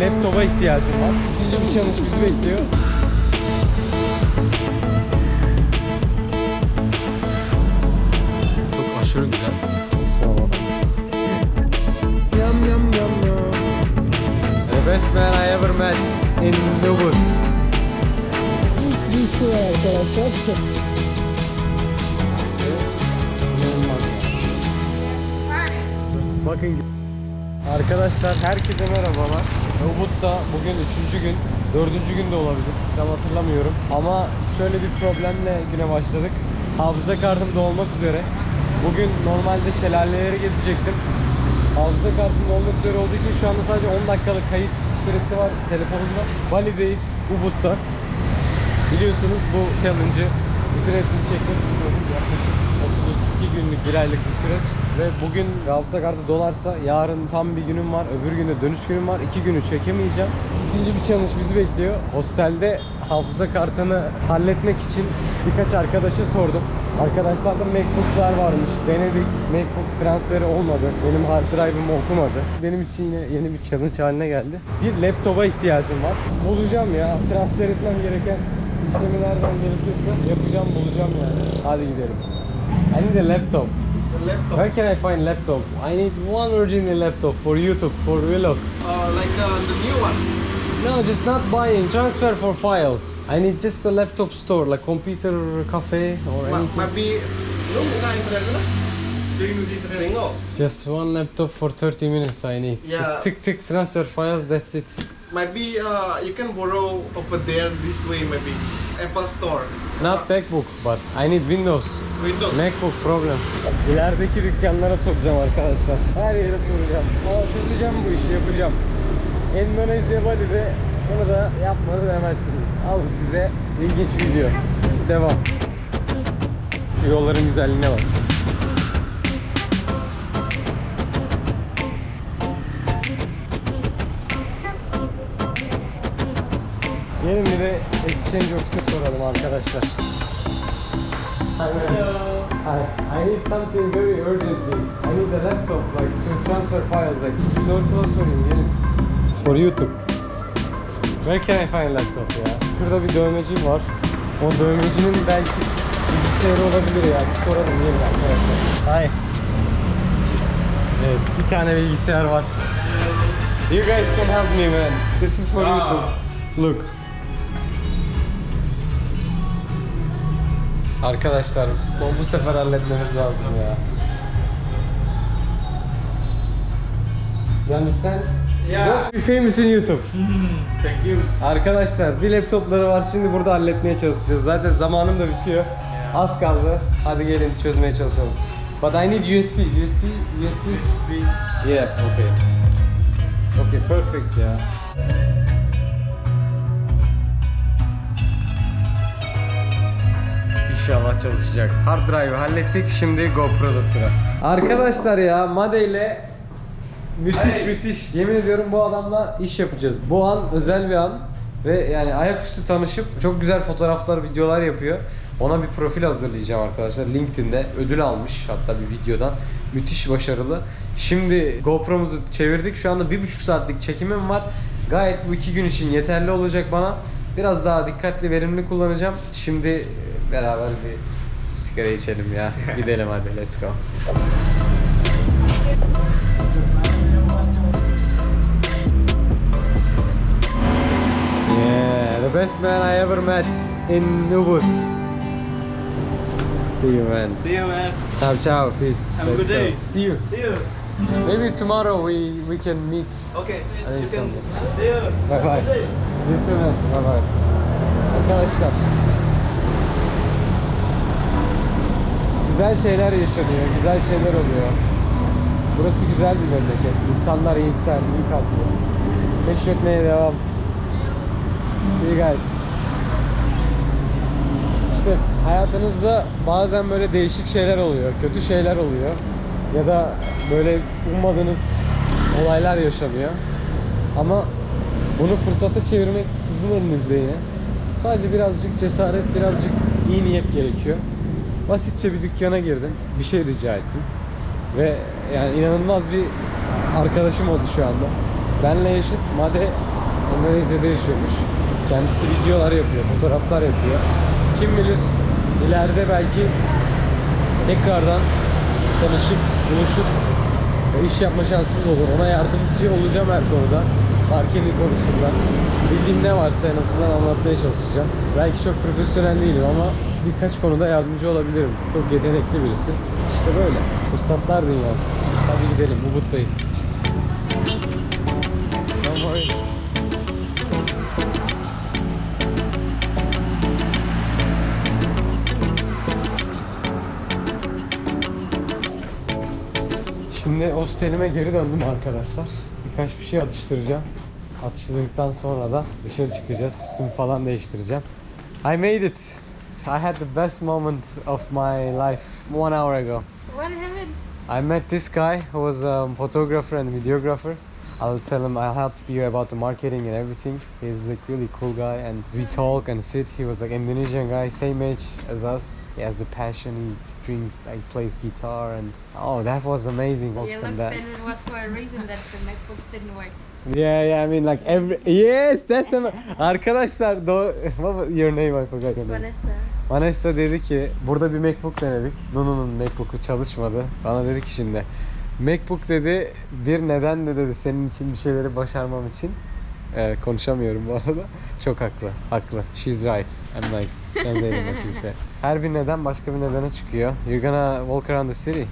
laptopa ihtiyacım var. İkinci bir challenge bizi bekliyor. Çok aşırı güzel. Yum yum yum yum. The best man I ever met in the woods. Arkadaşlar. Bakın Arkadaşlar herkese merhabalar. Ubud'da bugün üçüncü gün, dördüncü gün de olabilir. Tam hatırlamıyorum. Ama şöyle bir problemle güne başladık. Hafıza kartım dolmak üzere. Bugün normalde şelaleleri gezecektim. Hafıza kartım dolmak üzere olduğu için şu anda sadece 10 dakikalık kayıt süresi var telefonumda. Bali'deyiz, Ubud'da. Biliyorsunuz bu challenge'ı bütün hepsini çekmek. Yaklaşık 30-32 günlük bir aylık bir süreç. Ve bugün hafıza kartı dolarsa yarın tam bir günüm var. Öbür günde dönüş günüm var. İki günü çekemeyeceğim. İkinci bir challenge bizi bekliyor. Hostelde hafıza kartını halletmek için birkaç arkadaşa sordum. Arkadaşlarda Macbook'lar varmış. Denedik. Macbook transferi olmadı. Benim hard drive'ımı okumadı. Benim için yine yeni bir challenge haline geldi. Bir laptopa ihtiyacım var. Bulacağım ya. Transfer etmem gereken işlemi nereden gerekiyorsa yapacağım bulacağım yani. Hadi gidelim. I need a laptop. laptop. Where can I find laptop? I need one original laptop for YouTube, for vlog. Uh, like the, the new one. No, just not buying. Transfer for files. I need just a laptop store, like computer cafe or Ma- anything. Maybe lu bukan internet lah. Just one laptop for 30 minutes I need. Yeah. Just tick tick transfer files, that's it. Maybe uh, you can borrow over there this way maybe. Apple Store. Not MacBook, but I need Windows. Windows. MacBook problem. İlerideki dükkanlara soracağım arkadaşlar. Her yere soracağım. Ama çözeceğim bu işi, yapacağım. Endonezya Bali'de bunu da yapmadı demezsiniz. Alın size ilginç video. Devam. Şu yolların güzelliğine bak. Gelin bir de exchange office soralım arkadaşlar. I, I need something very urgently. I need a laptop like to transfer files like circular sorayım gelin. It's for YouTube. Where can I find laptop ya? Şurada bir dövmeci var. O dövmecinin belki bilgisayarı olabilir ya. Bir soralım gelin arkadaşlar. Hi. Evet bir tane bilgisayar var. You guys can help me man. This is for YouTube. Look. Arkadaşlar bu, bu sefer halletmemiz lazım ya. You understand? Yeah. Be famous in YouTube. Thank you. Arkadaşlar bir laptopları var şimdi burada halletmeye çalışacağız. Zaten zamanım da bitiyor. Az kaldı. Hadi gelin çözmeye çalışalım. But I need USB. USB, USB. Yeah, okay. Okay, perfect ya. İnşallah çalışacak. Hard drive'ı hallettik. Şimdi GoPro'da sıra. Arkadaşlar ya Made ile müthiş müthiş. Yemin ediyorum bu adamla iş yapacağız. Bu an özel bir an ve yani ayaküstü tanışıp çok güzel fotoğraflar, videolar yapıyor. Ona bir profil hazırlayacağım arkadaşlar. LinkedIn'de ödül almış hatta bir videodan. Müthiş başarılı. Şimdi GoPro'muzu çevirdik. Şu anda bir buçuk saatlik çekimim var. Gayet bu iki gün için yeterli olacak bana. Biraz daha dikkatli, verimli kullanacağım. Şimdi beraber bir sigara içelim ya. Gidelim hadi let's go. Yeah, the best man I ever met in Ubud. See you man. See you, man. Ciao ciao, peace. Have a Let's good go. day. See you. See you. Maybe tomorrow we we can meet. Okay. You can. See you. Bye bye. You too man. Bye bye. Arkadaşlar. Güzel şeyler yaşanıyor, güzel şeyler oluyor. Burası güzel bir memleket. İnsanlar iyimser, iyi kalpli. Keşfetmeye devam. See guys. İşte hayatınızda bazen böyle değişik şeyler oluyor, kötü şeyler oluyor. Ya da böyle ummadığınız olaylar yaşanıyor. Ama bunu fırsata çevirmek sizin elinizde yine. Sadece birazcık cesaret, birazcık iyi niyet gerekiyor. Basitçe bir dükkana girdim. Bir şey rica ettim. Ve yani inanılmaz bir arkadaşım oldu şu anda. Benle yaşıt Made Endonezya'da yaşıyormuş. Kendisi videolar yapıyor, fotoğraflar yapıyor. Kim bilir ileride belki tekrardan tanışıp, buluşup iş yapma şansımız olur. Ona yardımcı olacağım her konuda. Marketing konusunda. Bildiğim ne varsa en azından anlatmaya çalışacağım. Belki çok profesyonel değilim ama birkaç konuda yardımcı olabilirim. Çok yetenekli birisi. İşte böyle. Fırsatlar dünyası. Hadi gidelim. Ubud'dayız. Şimdi hostelime geri döndüm arkadaşlar. Birkaç bir şey atıştıracağım. Atıştırdıktan sonra da dışarı çıkacağız. Üstümü falan değiştireceğim. I made it. I had the best moment of my life one hour ago. What happened? I met this guy who was a photographer and videographer. I'll tell him I'll help you about the marketing and everything. He's like really cool guy and we mm-hmm. talk and sit. He was like Indonesian guy, same age as us. He has the passion. He drinks, like plays guitar and oh that was amazing. Yeah, look, that. then it was for a reason that the MacBooks didn't work. Yeah, yeah. I mean like every yes, that's am- arkadaşlar. Do what was your name? I forgot your name. Vanessa. Vanessa dedi ki burada bir MacBook denedik. Nunu'nun MacBook'u çalışmadı. Bana dedi ki şimdi MacBook dedi bir neden de dedi senin için bir şeyleri başarmam için. Ee, konuşamıyorum bu arada. Çok haklı. Haklı. She's right. I'm like translating what she said. Her bir neden başka bir nedene çıkıyor. You're gonna walk around the city.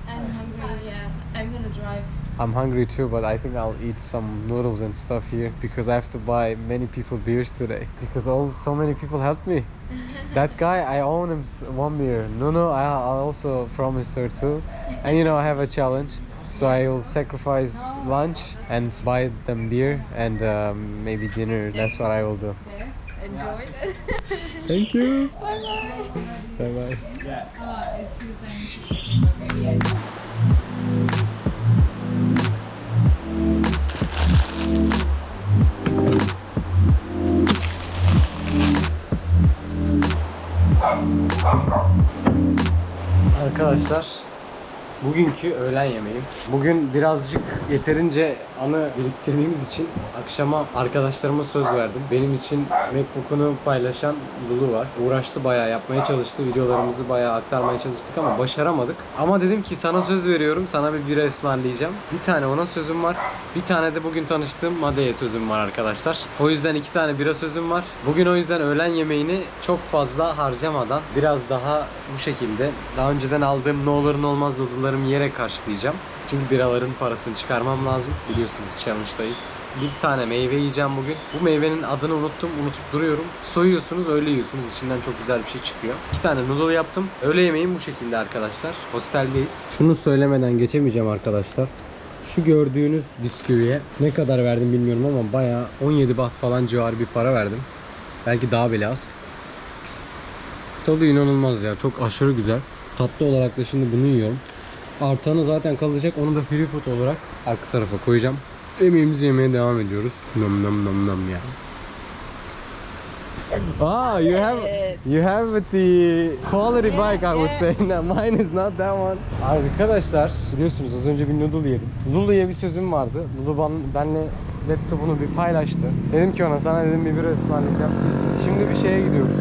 I'm hungry too, but I think I'll eat some noodles and stuff here because I have to buy many people beers today because all so many people helped me. that guy, I own him one beer. No, no, I, I also promised her too. And you know, I have a challenge. So I will sacrifice lunch and buy them beer and um, maybe dinner. That's what I will do. There. Enjoy it. Thank you. bye bye. Bye bye. Arkadaşlar bugünkü öğlen yemeğim. Bugün birazcık yeterince anı biriktirdiğimiz için akşama arkadaşlarıma söz verdim. Benim için MacBook'unu paylaşan Lulu var. Uğraştı bayağı yapmaya çalıştı. Videolarımızı bayağı aktarmaya çalıştık ama başaramadık. Ama dedim ki sana söz veriyorum. Sana bir bira ısmarlayacağım. Bir tane ona sözüm var. Bir tane de bugün tanıştığım Made'ye sözüm var arkadaşlar. O yüzden iki tane bira sözüm var. Bugün o yüzden öğlen yemeğini çok fazla harcamadan biraz daha bu şekilde daha önceden aldığım ne olur ne olmaz noodle'larımı yiyerek karşılayacağım. Çünkü biraların parasını çıkarmam lazım. Biliyorsunuz challenge'dayız. Bir tane meyve yiyeceğim bugün. Bu meyvenin adını unuttum, unutup duruyorum. Soyuyorsunuz, öyle yiyorsunuz. İçinden çok güzel bir şey çıkıyor. İki tane noodle yaptım. Öğle yemeğim bu şekilde arkadaşlar. Hosteldeyiz. Şunu söylemeden geçemeyeceğim arkadaşlar. Şu gördüğünüz bisküviye ne kadar verdim bilmiyorum ama bayağı 17 baht falan civarı bir para verdim. Belki daha bile az. Tadı inanılmaz ya. Çok aşırı güzel. Tatlı olarak da şimdi bunu yiyorum. Artanı zaten kalacak. Onu da free food olarak arka tarafa koyacağım. Yemeğimizi yemeye devam ediyoruz. Nam nam nam nam ya. Ah, you have you have the quality bike I would say. No, mine is not that one. Arkadaşlar biliyorsunuz az önce bir noodle yedim. Lulu'ya bir sözüm vardı. Lulu ban, benle laptopunu bir paylaştı. Dedim ki ona sana dedim bir bira ısmarlayacağım. Biz şimdi bir şeye gidiyoruz.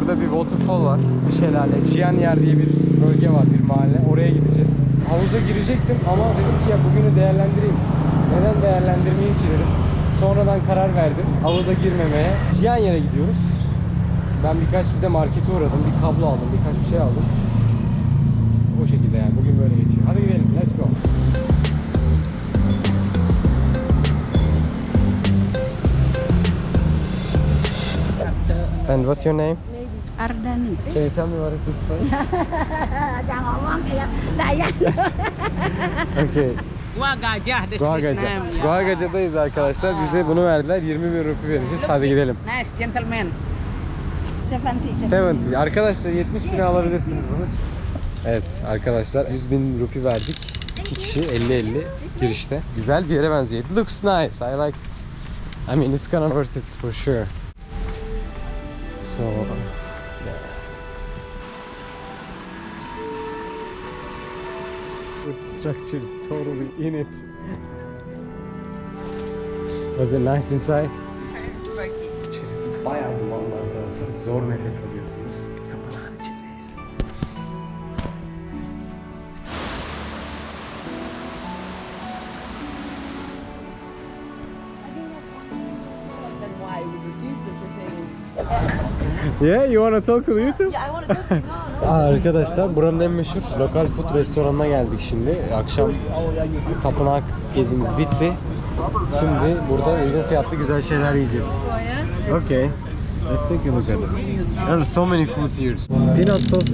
Burada bir waterfall var. Bir şelale. Jianyer diye bir bölge var, bir mahalle. Oraya gideceğiz. Havuza girecektim ama dedim ki ya bugünü değerlendireyim. Neden değerlendirmeyeyim ki dedim. Sonradan karar verdim havuza girmemeye. Jianyer'e gidiyoruz. Ben birkaç bir de markete uğradım. Bir kablo aldım, birkaç bir şey aldım. O şekilde yani. Bugün böyle geçiyor. Hadi gidelim. Let's go. And what's your name? Ardani. Can you tell me what is this place? Okay. Gua gajah this Guagaca. Guagaca'dayız arkadaşlar. Bize bunu verdiler. 20 bin rupi vereceğiz. Hadi gidelim. Nice gentleman. 70. 70. Arkadaşlar 70 bin alabilirsiniz bunu. Evet arkadaşlar 100 bin rupi verdik. İki kişi 50-50 girişte. Güzel bir yere benziyor. It looks nice. I like it. I mean it's gonna worth it for sure. So Food structure is totally in it. Was it nice inside? İçerisi bayağı dumanlı arkadaşlar. Zor nefes alıyorsunuz. Bir tapınağın içindeyiz. Yeah, you wanna talk to YouTube? Yeah, I want to talk to you. Aa, arkadaşlar buranın en meşhur lokal food restoranına geldik şimdi. Akşam tapınak gezimiz bitti. Şimdi burada uygun fiyatlı güzel şeyler yiyeceğiz. Okay. Let's take a look at it. There are so many food here. Peanut sos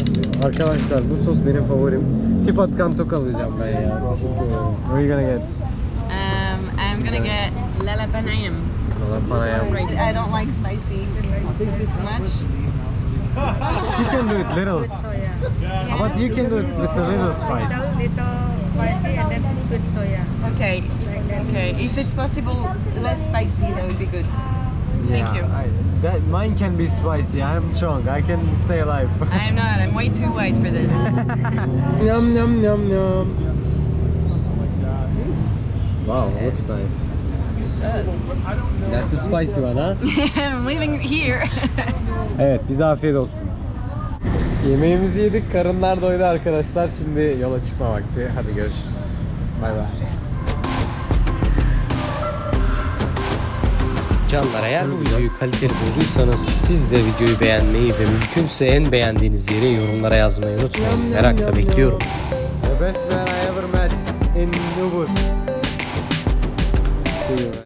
arkadaşlar bu sos benim favorim. Tipat kantok alacağım ben ya. Teşekkür ederim. What are you gonna get? Um, I'm gonna get Lala Panayam. Valla panayam. I don't like spicy too much. You can do it little. soya. But you can do it with a little spice. little spicy and then sweet soya. Okay. Okay. If it's possible, less spicy, that would be good. Thank you. I, that mine can be spicy. I'm strong. I can stay alive. I'm not. I'm way too white for this. Yum yum yum yum. Wow, looks nice. That's the spicy one, huh? I'm leaving here. Evet, bize afiyet olsun. Yemeğimizi yedik, karınlar doydu arkadaşlar. Şimdi yola çıkma vakti. Hadi görüşürüz. Bay bay. Canlar eğer bu videoyu kaliteli bulduysanız siz de videoyu beğenmeyi ve mümkünse en beğendiğiniz yeri yorumlara yazmayı unutmayın. Merakla bekliyorum. The best man I ever met in Ubud.